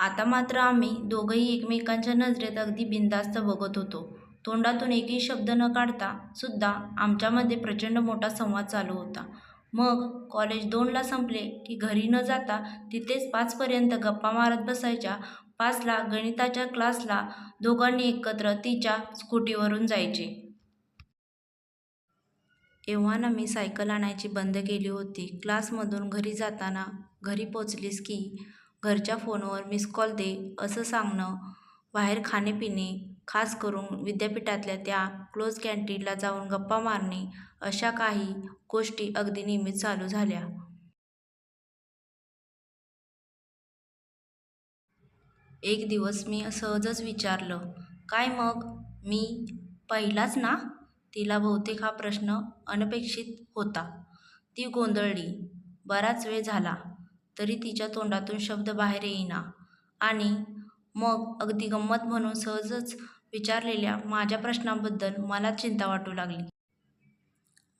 आता मात्र आम्ही दोघंही एकमेकांच्या नजरेत अगदी बिनधास्त बघत होतो. तोंडातून एकही शब्द न काढता सुद्धा आमच्यामध्ये प्रचंड मोठा संवाद चालू होता. मग कॉलेज दोनला संपले की घरी न जाता तिथेच पाचपर्यंत गप्पा मारत बसायच्या. पाचला गणिताच्या क्लासला दोघांनी एकत्र तिच्या स्कूटीवरून जायचे. एव्हाना मी सायकल आणायची बंद केली होती. क्लासमधून घरी जाताना घरी पोचलीस की घरच्या फोनवर मिस कॉल दे असं सांगणं, बाहेर खाणे-पिणे, खास करून विद्यापीठातल्या त्या क्लोज कँटीनला जाऊन गप्पा मारणे अशा काही गोष्टी अगदी नियमित चालू झाल्या. एक दिवस मी सहजच विचारलं, काय मग, मी पहिलाच ना? तिला बहुतेक हा प्रश्न अनपेक्षित होता. ती गोंधळली. बराच वेळ झाला तरी तिच्या तोंडातून शब्द बाहेर येईना आणि मग अगदी गंमत म्हणून सहजच विचारलेल्या माझ्या प्रश्नाबद्दल मला चिंता वाटू लागली.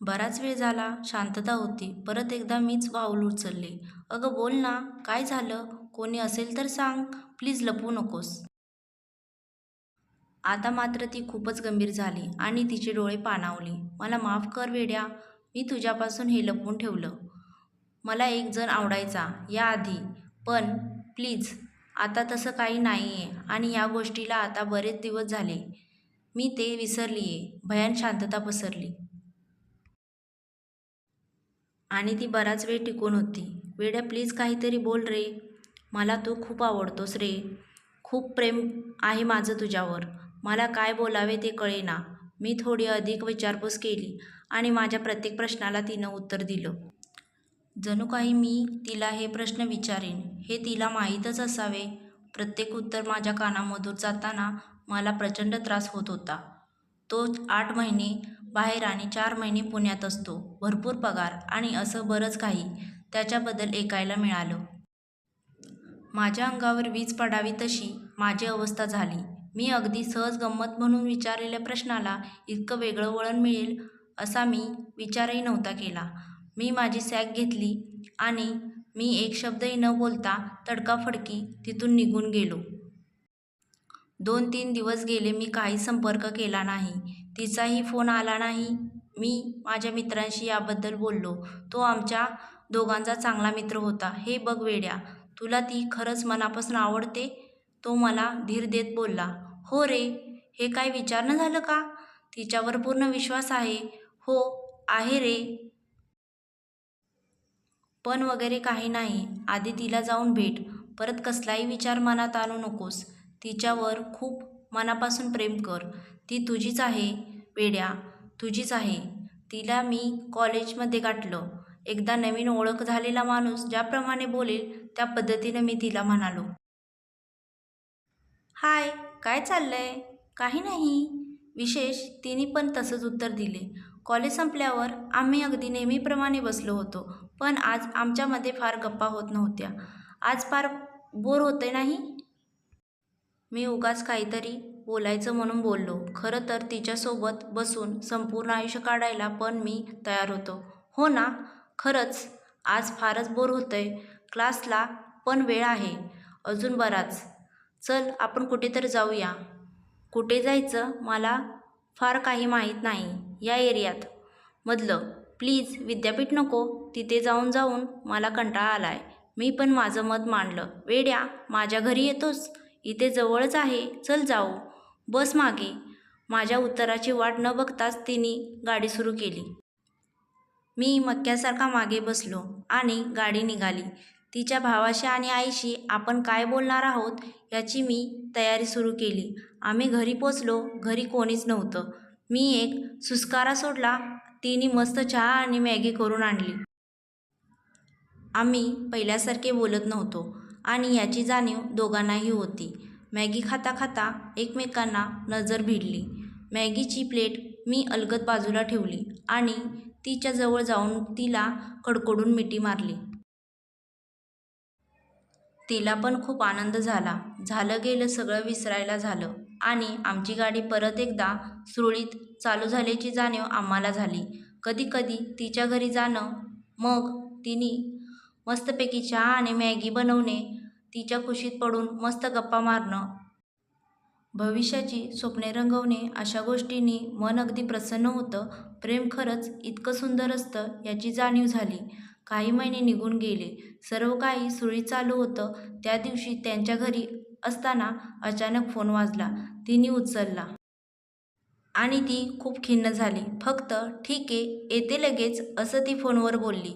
बराच वेळ झाला शांतता होती. परत एकदा मीच पाऊल उचलले. अगं बोल ना, काय झालं? कोणी असेल तर सांग. प्लीज लपवू नकोस. आता मात्र ती खूपच गंभीर झाली आणि तिचे डोळे पाणावले मला माफ कर वेड्या. मी तुझ्यापासून हे लपवून ठेवलं. मला एक जण आवडायचा या आधी. पण प्लीज आता तसं काही नाही आहे आणि या गोष्टीला आता बरेच दिवस झाले. मी ते विसरली आहे भयान शांतता पसरली. आणि ती बराच वेळ टिकून होती. वेड्या प्लीज काहीतरी बोल रे. मला तू खूप आवडतोस रे. खूप प्रेम आहे माझं तुझ्यावर. मला काय बोलावे ते कळेना. मी थोडी अधिक विचारपूस केली आणि माझ्या प्रत्येक प्रश्नाला तिनं उत्तर दिलं. जणू काही मी तिला हे प्रश्न विचारेन हे तिला माहीतच असावे. प्रत्येक उत्तर माझ्या कानामधून जाताना मला प्रचंड त्रास होत होता. तो आठ महिने बाहेर आणि चार महिने पुण्यात असतो. भरपूर पगार आणि असं बरंच काही त्याच्याबद्दल ऐकायला मिळालं. माझ्या अंगावर वीज पडावी तशी माझी अवस्था झाली. मी अगदी सहज गंमत म्हणून विचारलेल्या प्रश्नाला इतकं वेगळं वळण मिळेल असा मी विचारही नव्हता केला. मी माझी सॅग घेतली आणि मी एक शब्दही न बोलता तडकाफडकी तिथून निघून गेलो. दोन-तीन दिवस गेले मी काही संपर्क केला नाही. तिचाही फोन आला नाही. मी माझ्या मित्रांशी याबद्दल बोललो. तो आमच्या दोघांचा चांगला मित्र होता. हे बघ वेड्या, तुला ती खरंच मनापासून आवडते? तो मला धीर देत बोलला. हो रे. हे काय विचारणं झालं का? तिच्यावर पूर्ण विश्वास आहे. हो, आहे रे. पण वगैरे काही नाही. आधी तिला जाऊन भेट. परत कसलाही विचार मनात आणू नकोस. तिच्यावर खूप मनापासून प्रेम कर. ती तुझीच आहे वेड्या, तुझीच आहे. तिला मी कॉलेजमध्ये गाठलं. एकदा नवीन ओळख झालेला माणूस ज्याप्रमाणे बोलेल त्या पद्धतीनं मी तिला म्हणालो. हाय, काय चाललंय? काही नाही विशेष. तिने पण तसंच उत्तर दिले. कॉलेज संपल्यावर आम्ही अगदी नेहमीप्रमाणे बसलो होतो. पण आज आमच्यामध्ये फार गप्पा होत नव्हत्या. आज फार बोर होते नाही? मी उगाच काहीतरी बोलायचं म्हणून बोललो. खरं तर तिच्यासोबत बसून संपूर्ण आयुष्य काढायला पण मी तयार होतो. हो ना, खरंच आज फारच बोर होतंय. क्लासला पण वेळ आहे अजून बराच. चल आपण कुठेतरी जाऊया. कुठे जायचं मला फार काही माहीत नाही या एरियात मधलं. प्लीज विद्यापीठ नको. तिथे जाऊन जाऊन मला कंटाळा आला आहे मी पण माझं मत मांडलं. वेड्या, माझ्या घरी येतोस? इथे जवळच आहे. चल जाऊ. बस मागे. माझ्या उत्तराची वाट न बघताच तिने गाडी सुरू केली. मी मक्क्यासारखा मागे बसलो आणि गाडी निघाली. तिच्या भावाशी आणि आईशी आपण काय बोलणार आहोत याची मी तयारी सुरू केली. आम्ही घरी पोचलो. घरी कोणीच नव्हतं. मी एक सुस्कारा सोडला. तिने मस्त चहा आणि मॅगी करून आणली. आम्ही पहिल्यासारखे बोलत नव्हतो आणि याची जाणीव दोघांनाही होती. मॅगी खाता खाता एकमेकांना नजर भिडली. मॅगीची प्लेट मी अलगद बाजूला ठेवली आणि तिच्या जवळ जाऊन तिला कडकडून मिठी मारली. तिला पण खूप आनंद झाला. झालं गेलं सगळं विसरायला झालं आणि आमची गाडी परत एकदा सुरळीत चालू झाल्याची जाणीव आम्हाला झाली. कधीकधी तिच्या घरी जाणं, मग तिने मस्तपैकी चहा आणि मॅगी बनवणे, तिच्या खुशीत पडून मस्त गप्पा मारणं भविष्याची स्वप्ने रंगवणे अशा गोष्टींनी मन अगदी प्रसन्न होतं. प्रेम खरंच इतकं सुंदर असतं याची जाणीव झाली. काही महिने निघून गेले. सर्व काही सुरळीत चालू होतं. त्या दिवशी त्यांच्या घरी असताना अचानक फोन वाजला. तिने उचलला. आणि ती खूप खिन्न झाली. फक्त ठीक आहे येते लगेच असं ती फोनवर बोलली.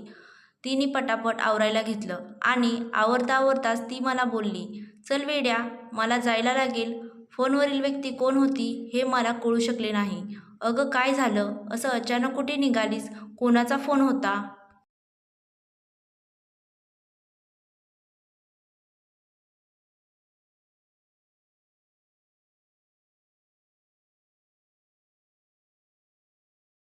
तिने पटापट आवरायला घेतलं आणि आवरता आवरताच ती मला बोलली चल वेड्या मला जायला लागेल. फोनवरील व्यक्ती कोण होती हे मला कळू शकले नाही. अगं काय झालं? असं अचानक कुठे निघालीस? कोणाचा फोन होता?